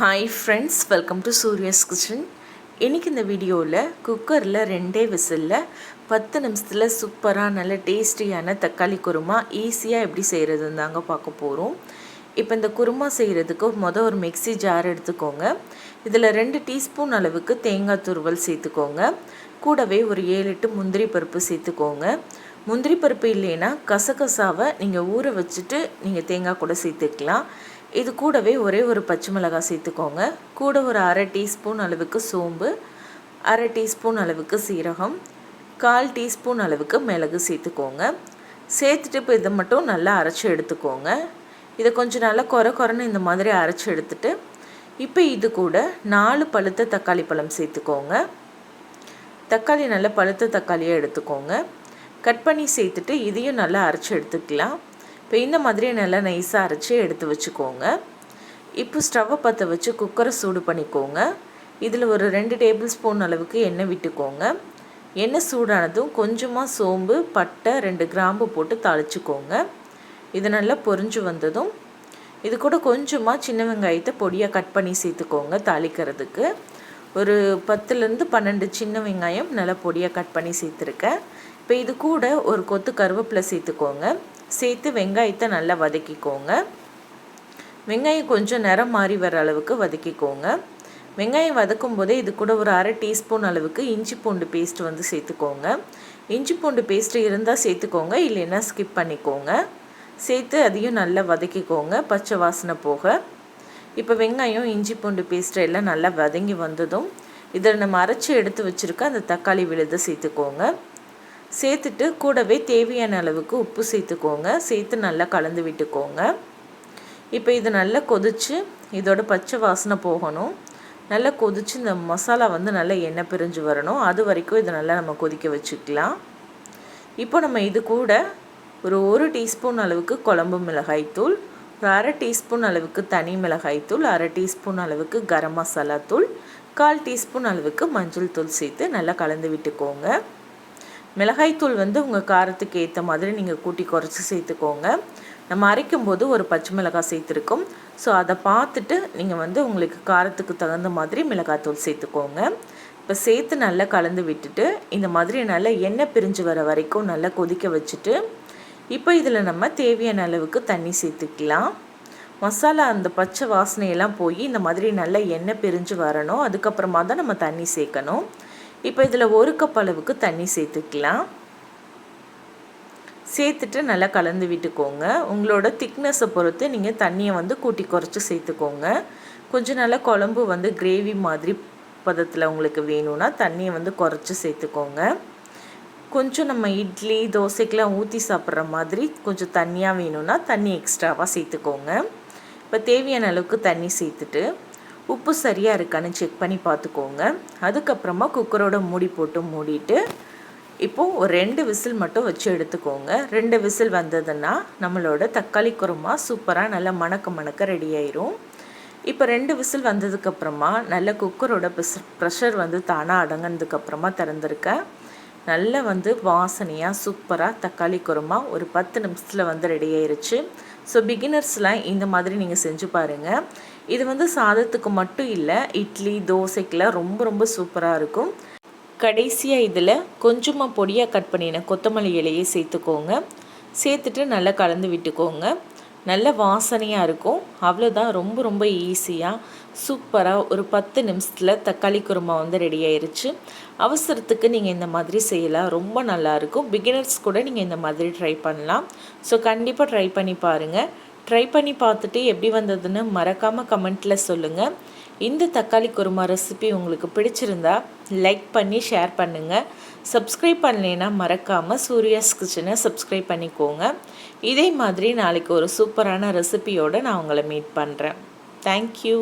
Hi friends welcome to Surya's kitchen இன்றைக்கி இந்த வீடியோவில் குக்கரில் ரெண்டே விசிலில் பத்து நிமிஷத்தில் சூப்பராக நல்ல டேஸ்டியான தக்காளி குருமா ஈஸியாக எப்படி செய்கிறதுன்னு தாங்க பார்க்க போகிறோம் இப்போ இந்த குருமா செய்கிறதுக்கு மொதல் ஒரு மிக்சி ஜார் எடுத்துக்கோங்க. இதில் ரெண்டு டீஸ்பூன் அளவுக்கு தேங்காய் துருவல் சேர்த்துக்கோங்க. கூடவே ஒரு ஏழு எட்டு முந்திரி பருப்பு சேர்த்துக்கோங்க. முந்திரி பருப்பு இல்லைன்னா கசகசாவை நீங்கள் ஊற வச்சுட்டு நீங்கள் தேங்காய் கூட சேர்த்துக்கலாம். இது கூடவே ஒரே ஒரு பச்சை மிளகாய் சேர்த்துக்கோங்க. கூட ஒரு அரை டீஸ்பூன் அளவுக்கு சோம்பு அரை டீஸ்பூன் அளவுக்கு சீரகம் கால் டீஸ்பூன் அளவுக்கு மிளகு சேர்த்துக்கோங்க. சேர்த்துட்டு இப்போ இதை மட்டும் நல்லா அரைச்சி எடுத்துக்கோங்க. இதை கொஞ்சம் நல்லா குறை குறைன்னு இந்த மாதிரி அரைச்சி எடுத்துட்டு இப்போ இது கூட நாலு பழுத்த தக்காளி பழம் சேர்த்துக்கோங்க. தக்காளி நல்லா பழுத்த தக்காளியாக எடுத்துக்கோங்க. கட் பண்ணி சேர்த்துட்டு இதையும் நல்லா அரைச்சி எடுத்துக்கலாம். இப்போ இந்த மாதிரி நல்லா நைஸாக அரைச்சி எடுத்து வச்சுக்கோங்க. இப்போ ஸ்டவ்வை பற்ற வச்சு குக்கரை சூடு பண்ணிக்கோங்க. இதில் ஒரு ரெண்டு டேபிள் ஸ்பூன் அளவுக்கு எண்ணெய் விட்டுக்கோங்க. எண்ணெய் சூடானதும் கொஞ்சமாக சோம்பு பட்டை ரெண்டு கிராம்பு போட்டு தாளிச்சுக்கோங்க. இது நல்லா பொறிஞ்சு வந்ததும் இது கூட கொஞ்சமாக சின்ன வெங்காயத்தை பொடியாக கட் பண்ணி சேர்த்துக்கோங்க தாளிக்கிறதுக்கு. ஒரு பத்துலேருந்து பன்னெண்டு சின்ன வெங்காயம் நல்லா பொடியாக கட் பண்ணி சேர்த்துருக்கேன். இப்போ இது கூட ஒரு கொத்து கருவேப்பிலை சேர்த்துக்கோங்க. சேர்த்து வெங்காயத்தை நல்லா வதக்கிக்கோங்க. வெங்காயம் கொஞ்சம் நிறம் மாறி வர அளவுக்கு வதக்கிக்கோங்க. வெங்காயம் வதக்கும் போதே இது கூட ஒரு அரை டீஸ்பூன் அளவுக்கு இஞ்சி பூண்டு பேஸ்ட் வந்து சேர்த்துக்கோங்க. இஞ்சி பூண்டு பேஸ்ட்டு இருந்தால் சேர்த்துக்கோங்க இல்லைன்னா ஸ்கிப் பண்ணிக்கோங்க. சேர்த்து அதையும் நல்லா வதக்கிக்கோங்க பச்சை வாசனை போக. இப்போ வெங்காயம் இஞ்சி பூண்டு பேஸ்ட்டு எல்லாம் நல்லா வதங்கி வந்ததும் இதில் நம்ம அரைச்சி எடுத்து வச்சுருக்க அந்த தக்காளி விழுதை சேர்த்துக்கோங்க. சேர்த்துட்டு கூடவே தேவையான அளவுக்கு உப்பு சேர்த்துக்கோங்க. சேர்த்து நல்லா கலந்து விட்டுக்கோங்க. இப்போ இது நல்லா கொதித்து இதோட பச்சை வாசனை போகணும். நல்லா கொதித்து இந்த மசாலா வந்து நல்லா எண்ணெய் பிரிஞ்சு வரணும். அது வரைக்கும் இதை நல்லா நம்ம கொதிக்க வச்சுக்கலாம். இப்போ நம்ம இது கூட ஒரு ஒரு டீஸ்பூன் அளவுக்கு குழம்பு மிளகாய்த்தூள் ஒரு அரை டீஸ்பூன் அளவுக்கு தனி மிளகாய்த்தூள் அரை டீஸ்பூன் அளவுக்கு கரம் மசாலா தூள் கால் டீஸ்பூன் அளவுக்கு மஞ்சள் தூள் சேர்த்து நல்லா கலந்து விட்டுக்கோங்க. மிளகாய்த்தூள் வந்து உங்கள் காரத்துக்கு ஏற்ற மாதிரி நீங்கள் கூட்டி குறைச்சி சேர்த்துக்கோங்க. நம்ம அரைக்கும் போது ஒரு பச்சை மிளகாய் சேர்த்துருக்கோம். ஸோ அதை பார்த்துட்டு நீங்கள் வந்து உங்களுக்கு காரத்துக்கு தகுந்த மாதிரி மிளகாய்த்தூள் சேர்த்துக்கோங்க. இப்போ சேர்த்து நல்லா கலந்து விட்டுட்டு இந்த மாதிரி நல்லா எண்ணெய் பிரிஞ்சு வர வரைக்கும் நல்லா கொதிக்க வச்சுட்டு இப்போ இதில் நம்ம தேவையான அளவுக்கு தண்ணி சேர்த்துக்கலாம். மசாலா அந்த பச்சை வாசனையெல்லாம் போய் இந்த மாதிரி நல்லா எண்ணெய் பிரிஞ்சு வரணும். அதுக்கப்புறமா தான் நம்ம தண்ணி சேர்க்கணும். இப்போ இதில் ஒரு கப் அளவுக்கு தண்ணி சேர்த்துக்கலாம். சேர்த்துட்டு நல்லா கலந்து விட்டுக்கோங்க. உங்களோட திக்னஸை பொறுத்து நீங்கள் தண்ணியை வந்து கூட்டி குறைச்சி சேர்த்துக்கோங்க. கொஞ்சம் நல்லா குழம்பு வந்து கிரேவி மாதிரி பதத்தில் உங்களுக்கு வேணும்னா தண்ணியை வந்து குறைச்சி சேர்த்துக்கோங்க. கொஞ்சம் நம்ம இட்லி தோசைக்கெலாம் ஊற்றி சாப்பிட்ற மாதிரி கொஞ்சம் தண்ணியாக வேணும்னா தண்ணி எக்ஸ்ட்ராவாக சேர்த்துக்கோங்க. இப்போ தேவையான அளவுக்கு தண்ணி சேர்த்துட்டு உப்பு சரியாக இருக்கான்னு செக் பண்ணி பார்த்துக்கோங்க. அதுக்கப்புறமா குக்கரோட மூடி போட்டு மூடிட்டு இப்போது ஒரு ரெண்டு விசில் மட்டும் வச்சு எடுத்துக்கோங்க. ரெண்டு விசில் வந்ததுன்னா நம்மளோட தக்காளி குருமா சூப்பராக நல்லா மணக்க மணக்க ரெடி ஆயிரும். இப்போ ரெண்டு விசில் வந்ததுக்கப்புறமா நல்ல குக்கரோட ப்ரெஷர் ப்ரெஷர் வந்து தானாக அடங்கினதுக்கப்புறமா திறந்துருக்கேன் நல்லா வந்து வாசனையாக சூப்பராக தக்காளி குருமா ஒரு பத்து நிமிஷத்தில் வந்து ரெடி ஆயிருச்சு. ஸோ பிகினர்ஸ்லாம் இந்த மாதிரி நீங்கள் செஞ்சு பாருங்கள் இது வந்து சாதத்துக்கு மட்டும் இல்லை இட்லி தோசைக்கெலாம் ரொம்ப ரொம்ப சூப்பராக இருக்கும். கடைசியாக இதில் கொஞ்சமாக பொடியாக கட் பண்ணின கொத்தமல்லி இலையை சேர்த்துக்கோங்க. சேர்த்துட்டு நல்லா கலந்து விட்டுக்கோங்க. நல்ல வாசனையாக இருக்கும். அவ்வளோதான் ரொம்ப ரொம்ப ஈஸியாக சூப்பராக ஒரு பத்து நிமிஷத்தில் தக்காளி குருமா வந்து ரெடி ஆயிடுச்சு அவசரத்துக்கு நீங்கள் இந்த மாதிரி செய்யலாம். ரொம்ப நல்லாயிருக்கும் பிகினர்ஸ் கூட நீங்கள் இந்த மாதிரி ட்ரை பண்ணலாம். ஸோ கண்டிப்பாக ட்ரை பண்ணி பாருங்கள் ட்ரை பண்ணி பார்த்துட்டு எப்படி வந்ததுன்னு மறக்காமல் கமெண்ட்டில் சொல்லுங்கள் இந்த தக்காளி குருமா ரெசிபி உங்களுக்கு பிடிச்சிருந்தா லைக் பண்ணி ஷேர் பண்ணுங்கள் சப்ஸ்கிரைப் பண்ணலைன்னா மறக்காமல் சூர்யாஸ் கிச்சனை சப்ஸ்கிரைப் பண்ணிக்கோங்க. இதே மாதிரி நாளைக்கு ஒரு சூப்பரான ரெசிபியோடு நான் உங்களை மீட் பண்ணுறேன் தேங்க்யூ